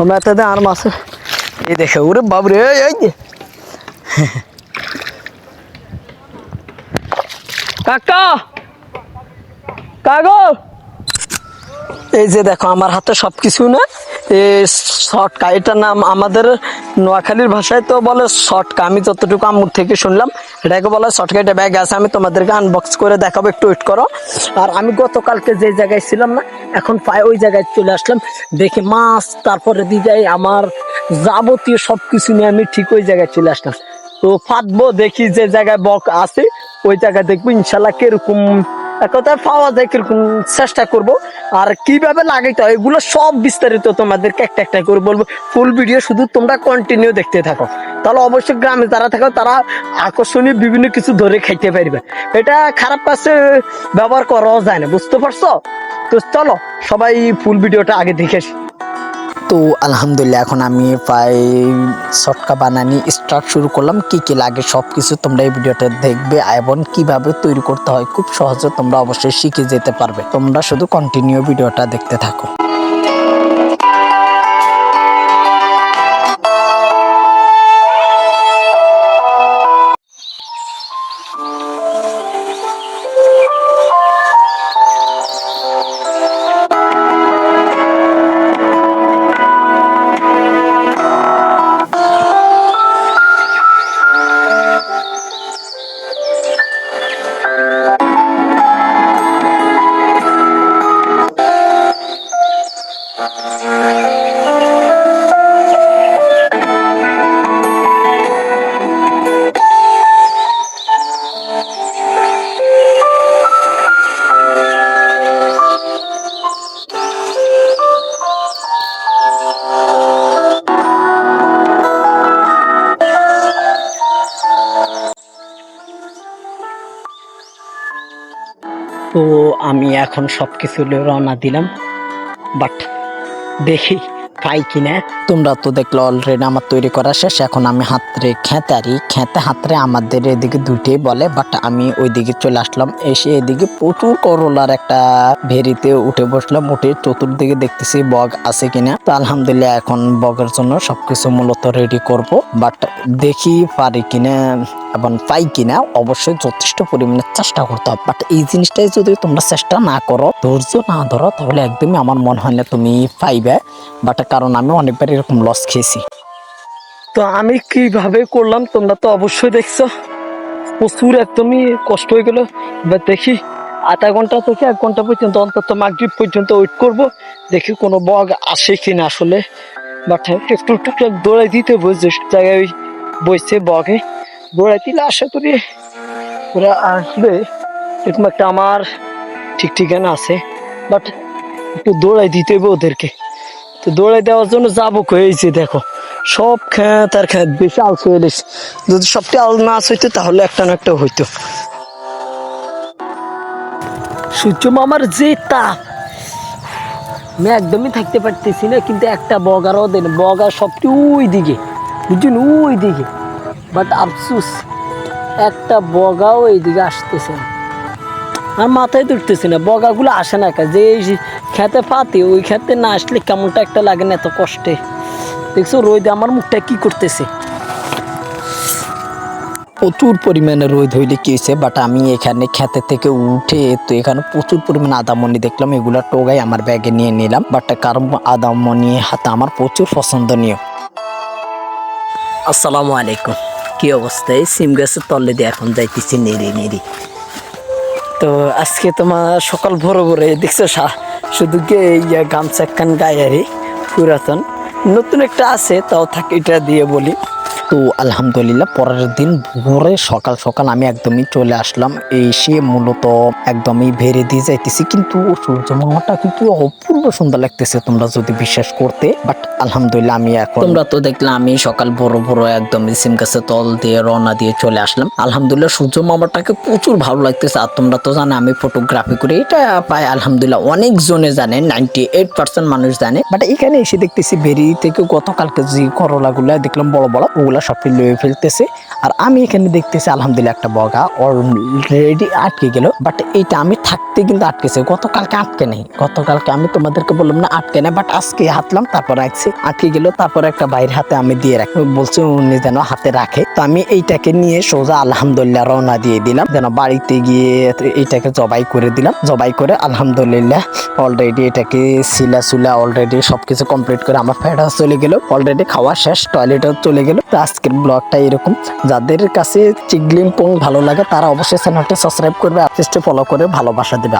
আমরা এত আর মাছ এই দেখে ওরে বাবরে এই এই যে কাকা কাগো এই যে দেখো আমার হাতে সব কিছু না এই শর্টকা এটার নাম আমাদের নোয়াখালীর ভাষায় তো বলে শর্টকা আমি যতটুকু আম্মুর থেকে শুনলাম, এটাকে বলে শর্টকা এটা ব্যাগ আছে, আমি তোমাদেরকে আনবক্স করে দেখাবো, একটু ওয়েট করো। আর আমি গতকালকে যে জায়গায় ছিলাম না, এখন পায়ে ওই জায়গায় চলে আসলাম। দেখি মাছ, তারপরে দিয়ে যাই আমার যাবতীয় সব কিছু নিয়ে আমি ঠিক ওই জায়গায় চলে আসলাম। তো ফাটবো, দেখি যে জায়গায় বক আছে, ওই জায়গায় দেখব, ইনশাল্লাহ কীরকম, এক কথায় পাওয়া যায় কীরকম চেষ্টা করব। আর কীভাবে লাগাইতে হয়, এগুলো সব বিস্তারিত তোমাদেরকে একটা একটা করে বলব। ফুল ভিডিও শুধু তোমরা কন্টিনিউ দেখতে থাকো। তাহলে অবশ্যই গ্রামে যারা থাকো, তারা আকর্ষণীয় বিভিন্ন কিছু ধরে খাইতে পারবে। এটা খারাপ কাছে ব্যবহার করাও যায় না, বুঝতে পারছ? তো চলো, সবাই ফুল ভিডিওটা আগে দেখে আসি। তো আলহামদুলিল্লাহ, এখন আমি প্রায় শটকা বানানি স্টার্ট শুরু করলাম। কি কি লাগে সব কিছু তোমরা এই ভিডিওটা দেখবে এবং কীভাবে তৈরি করতে হয়, খুব সহজে তোমরা অবশ্যই শিখে যেতে পারবে। তোমরা শুধু কন্টিনিউ ভিডিওটা দেখতে থাকো। আমি এখন সব কিছু রওনা দিলাম বাট দেখি পাই কিনা। তোমরা তো দেখল অলরেডি আমার তৈরি করা শেষ, এখন আমি হাতরে খেতারি। খেতে হাতরে আমাদের এদিকে দুটি বলে বাট আমি ওইদিকে চলে আসলাম। এসে এদিকে প্রচুর করলার একটা ভেরিতে উঠে বসলাম। উঠে চতুর্দিকে দেখতেছি বগ আছে কিনা। তো আলহামদুলিল্লাহ এখন বগের জন্য সবকিছু মূলত রেডি করব। বাট দেখি পারি কিনা এবং পাই কিনা, অবশ্যই যথেষ্ট পরিমাণে চেষ্টা করতে হবে। বাট এই জিনিসটাই যদি তোমরা চেষ্টা না করো, ধৈর্য না ধরো, তাহলে একদমই আমার মনে হয় না তুমি পাইবে। বাট কারণ আমি অনেকবার এরকম লস খেয়েছি। তো আমি কীভাবে করলাম তোমরা তো অবশ্যই দেখছ। প্রচুর একদমই কষ্ট হয়ে গেল। এবার দেখি, আধা ঘণ্টা থেকে এক ঘণ্টা পর্যন্ত, অন্তত মাগরিব পর্যন্ত ওয়েট করব। দেখি কোনো বগ আসে কি না আসলে। বাট একটু টুকটাক দৌড়াই দিতে বসে জায়গায় বসছে বগে দৌড়াই দিলে আশা করি ওরা আসবে। এরকম একটা আমার ঠিক ঠিকানা আছে। বাট একটু দৌড়াই দিতে হবে ওদেরকে। তো দৌড়াই দেওয়ার জন্য যাব হয়েছে দেখো, সব খেত আর খেত বেশি আলস হয়ে যদি সবটা আল নাচ হইতো তাহলে একটা না একটা হইতো। সূর্য মামার যে তাপ আমি একদমই থাকতে পারতেছি না, কিন্তু একটা বগারও দেন বগা সবটি ওই দিকে। বুঝছেন ওই দিকে। বাট আফসুস, একটা বগাও এই দিকে আসতেছে না। আর মাথায় তুলতেছে না, বগাগুলো আসে না কা যে খেতে পাতে, ওই খেতে না আসলে কেমনটা একটা লাগে না এত কষ্টে। দেখছ, রোদ আমার মুখটা কি করতেছে? প্রচুর পরিমাণে রোদ হইলে কি হয়েছে বাট আমি এখানে খেতে থেকে উঠে তো এখানে প্রচুর পরিমাণে আদামনি দেখলাম, এগুলা টোগাই আমার ব্যাগে নিয়ে নিলাম বাট কারণ আদামনি হাতে আমার প্রচুর পছন্দনীয়। আসসালামু আলাইকুম। কি অবস্থায়? সিম গাছের তলে দিয়ে এখন যাইতেছি নেড়ে নেড়ে। তো আজকে তোমার সকাল ভোরে ভোরে, দেখছ শুধু গে ইয়া গামছা একখান গায়ে পুরাতন। নতুন একটা আছে, তাও থাকে, এটা দিয়ে বলি। তো আলহামদুলিল্লাহ পরের দিন ভোরে সকাল সকাল আমি একদমই চলে আসলাম। এসে মূলত একদমই ভেড়ে দিয়ে যাইতেছি। কিন্তু সূর্য মামাটা কিন্তু অপূর্ব সুন্দর লাগতেছে তোমরা যদি বিশ্বাস করতে। বাট আলহামদুলিল্লাহ আমি এখন তোমরা তো দেখলাম আমি সকাল ভোর ভোর একদম সিম গাছের তল দিয়ে রওনা দিয়ে চলে আসলাম। আলহামদুলিল্লাহ সূর্য মামাটাকে প্রচুর ভালো লাগতেছে। আর তোমরা তো জানো আমি ফটোগ্রাফি করি এটা পাই আলহামদুলিল্লাহ অনেক জনে জানে নাইনটি এইট পার্সেন্ট মানুষ জানে। বাট এখানে এসে দেখতেছি ভেরি থেকে গতকালকে যে করলাগুলা দেখলাম বড় বড় ওগুলা এগুলো সব লয়ে ফেলতেছে। আর আমি এখানে দেখতেছি, আলহামদুলিল্লাহ, একটা বগা অলরেডি আটকে গেল। বাট এইটা আমি থাকতে কিন্তু আটকেছে। গতকালকে আটকে নেই। গতকালকে আমি তোমাদেরকে বললাম, না, আটকে নেই বাট আজকে হাতলাম, তারপর রাখছি আটকে গেল, তারপর একটা বাইরের হাতে আমি দিয়ে রাখি। বলছে, উনি যেন হাতে রাখে। তো আমি এইটাকে নিয়ে সোজা আলহামদুলিল্লাহ রওনা দিয়ে দিলাম। যেন বাড়িতে গিয়ে এইটাকে জবাই করে দিলাম। জবাই করে আলহামদুলিল্লাহ অলরেডি এটাকে সিলা সুলা অলরেডি সবকিছু কমপ্লিট করে আমার ফ্যাট চলে গেল। অলরেডি খাওয়া শেষ টয়লেটও চলে গেল। তো আজকের ব্লগটা এরকম। যাদের কাছে চিগলিম পোং ভালো লাগে, তারা অবশ্যই চ্যানেলটা সাবস্ক্রাইব করবে আর্টিস্টে ফলো করে ভালোবাসা দেবে।